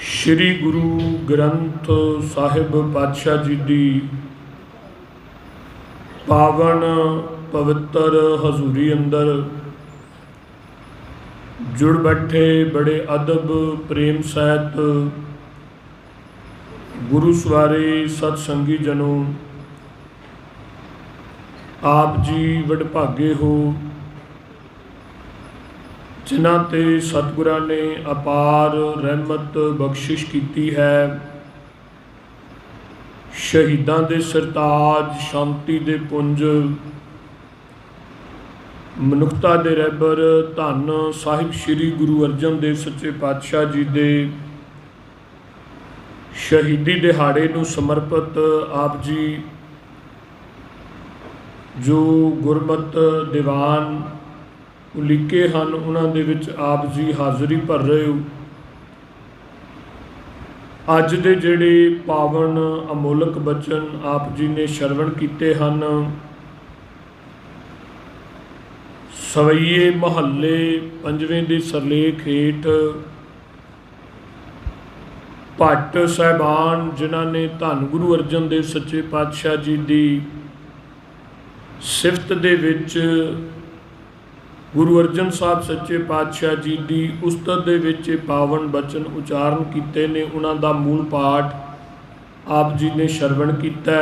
ਸ੍ਰੀ ਗੁਰੂ ਗ੍ਰੰਥ ਸਾਹਿਬ ਪਾਤਸ਼ਾਹ ਜੀ ਦੀ ਪਾਵਨ ਪਵਿੱਤਰ ਹਜ਼ੂਰੀ ਅੰਦਰ ਜੁੜ ਬੈਠੇ ਬੜੇ ਅਦਬ ਪ੍ਰੇਮ ਸਹਿਤ ਗੁਰੂ ਸਵਾਰੇ ਸਤ ਸੰਗੀ ਜਨੋ, ਆਪ ਜੀ ਵਡਭਾਗੇ ਹੋ ਜਿਨ੍ਹਾਂ ਤੇ ਸਤਿਗੁਰਾਂ ਨੇ ਅਪਾਰ ਰਹਿਮਤ ਬਖਸ਼ਿਸ਼ ਕੀਤੀ ਹੈ। ਸ਼ਹੀਦਾਂ ਦੇ ਸਰਤਾਜ, ਸ਼ਾਂਤੀ ਦੇ ਪੁੰਜ, ਮਨੁੱਖਤਾ ਦੇ ਰਹਿਬਰ ਧੰਨ ਸਾਹਿਬ ਸ੍ਰੀ ਗੁਰੂ ਅਰਜਨ ਦੇਵ ਸੱਚੇ ਪਾਤਸ਼ਾਹ ਜੀ ਦੇ ਸ਼ਹੀਦੀ ਦਿਹਾੜੇ ਨੂੰ ਸਮਰਪਿਤ ਆਪ ਜੀ, ਜੋ ਗੁਰਮਤ ਦੀਵਾਨ ਉਲੀਕੇ ਹਨ, ਉਹਨਾਂ ਦੇ ਵਿੱਚ ਆਪ ਜੀ ਹਾਜ਼ਰੀ ਭਰ ਰਹੇ ਹੋ। ਅੱਜ ਦੇ ਜਿਹੜੇ ਪਾਵਨ ਅਮੋਲਕ ਬਚਨ ਆਪ ਜੀ ਨੇ ਸ਼ਰਵਣ ਕੀਤੇ ਹਨ, ਸਵਈਏ ਮਹੱਲੇ ਪੰਜਵੇਂ ਦੇ ਸਰਲੇਖ ਹੇਠ, ਭੱਟ ਸਾਹਿਬਾਨ ਜਿਨ੍ਹਾਂ ਨੇ ਧੰਨ ਗੁਰੂ ਅਰਜਨ ਦੇਵ ਸੱਚੇ ਪਾਤਸ਼ਾਹ ਜੀ ਦੀ ਸਿਫਤ ਦੇ ਵਿੱਚ ਗੁਰੂ ਅਰਜਨ ਸਾਹਿਬ ਸੱਚੇ ਪਾਤਸ਼ਾਹ ਜੀ ਦੀ ਉਸਤਤ ਦੇ ਵਿੱਚ ਪਾਵਨ ਬਚਨ ਉਚਾਰਨ ਕੀਤੇ ਨੇ, ਉਹਨਾਂ ਦਾ ਮੂਲ ਪਾਠ ਆਪ ਜੀ ਨੇ ਸ਼ਰਵਣ ਕੀਤਾ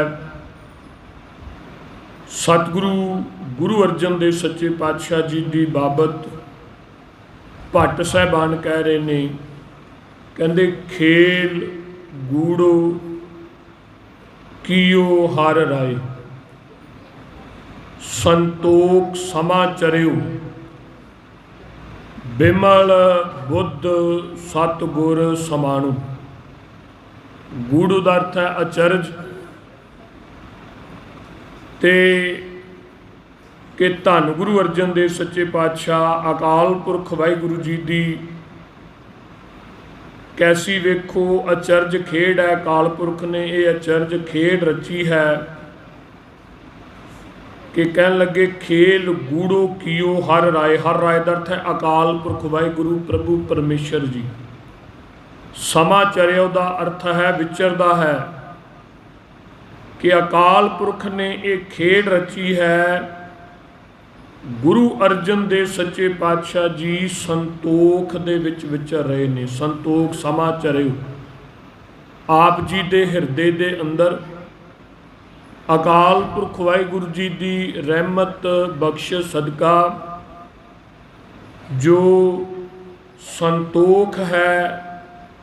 ਸਤਿਗੁਰੂ, ਗੁਰੂ ਅਰਜਨ ਦੇਵ ਸੱਚੇ ਪਾਤਸ਼ਾਹ ਜੀ ਦੀ ਬਾਬਤ ਭੱਟ ਸਾਹਿਬਾਨ ਕਹਿ ਰਹੇ ਨੇ, ਕਹਿੰਦੇ, ਖੇਲ ਗੂੜੋ ਕੀਓ, ਹਰ ਰਾਏ। ਸੰਤੋਖ ਸਮਾਚਰਿਓ ਬਿਮਲ ਬੁੱਧ ਸਤਗੁਰ ਸਮਾਣੂ। ਗੂੜੂ ਦਾ ਅਰਥ ਹੈ ਅਚਰਜ। ਤੇ ਕਿ ਧੰਨ ਗੁਰੂ ਅਰਜਨ ਦੇਵ ਸੱਚੇ ਪਾਤਸ਼ਾਹ, ਅਕਾਲ ਪੁਰਖ ਵਾਹਿਗੁਰੂ ਜੀ ਦੀ ਕੈਸੀ ਵੇਖੋ, ਅਚਰਜ ਖੇਡ ਹੈ ਅਕਾਲ ਪੁਰਖ ਨੇ, ਇਹ ਅਚਰਜ ਖੇਡ ਰਚੀ ਹੈ। ਕਿ ਕਹਿਣ ਲੱਗੇ, ਖੇਲ ਗੂੜੋ ਕੀਓ ਹਰ ਰਾਏ ਹਰ ਰਾਏ ਦਾ ਅਰਥ ਹੈ ਅਕਾਲ ਪੁਰਖ ਵਾਹਿਗੁਰੂ, ਪ੍ਰਭੂ ਪਰਮੇਸ਼ਰ ਜੀ। ਸਮਾਚਰਿਓ ਦਾ ਅਰਥ ਹੈ, ਵਿਚਰਦਾ ਹੈ ਕਿ ਅਕਾਲ ਪੁਰਖ ਨੇ ਇਹ ਖੇਡ ਰਚੀ ਹੈ, ਗੁਰੂ ਅਰਜਨ ਦੇਵ ਸੱਚੇ ਪਾਤਸ਼ਾਹ ਜੀ ਸੰਤੋਖ ਦੇ ਵਿੱਚ ਵਿਚਰ ਰਹੇ ਨੇ। ਸੰਤੋਖ ਸਮਾਚਰਿਓ ਆਪ ਜੀ ਦੇ ਹਿਰਦੇ ਦੇ ਅੰਦਰ ਅਕਾਲ ਪੁਰਖ ਵਾਹਿਗੁਰੂ ਜੀ ਦੀ ਰਹਿਮਤ ਬਖਸ਼ਿਸ਼ ਸਦਕਾ ਜੋ ਸੰਤੋਖ ਹੈ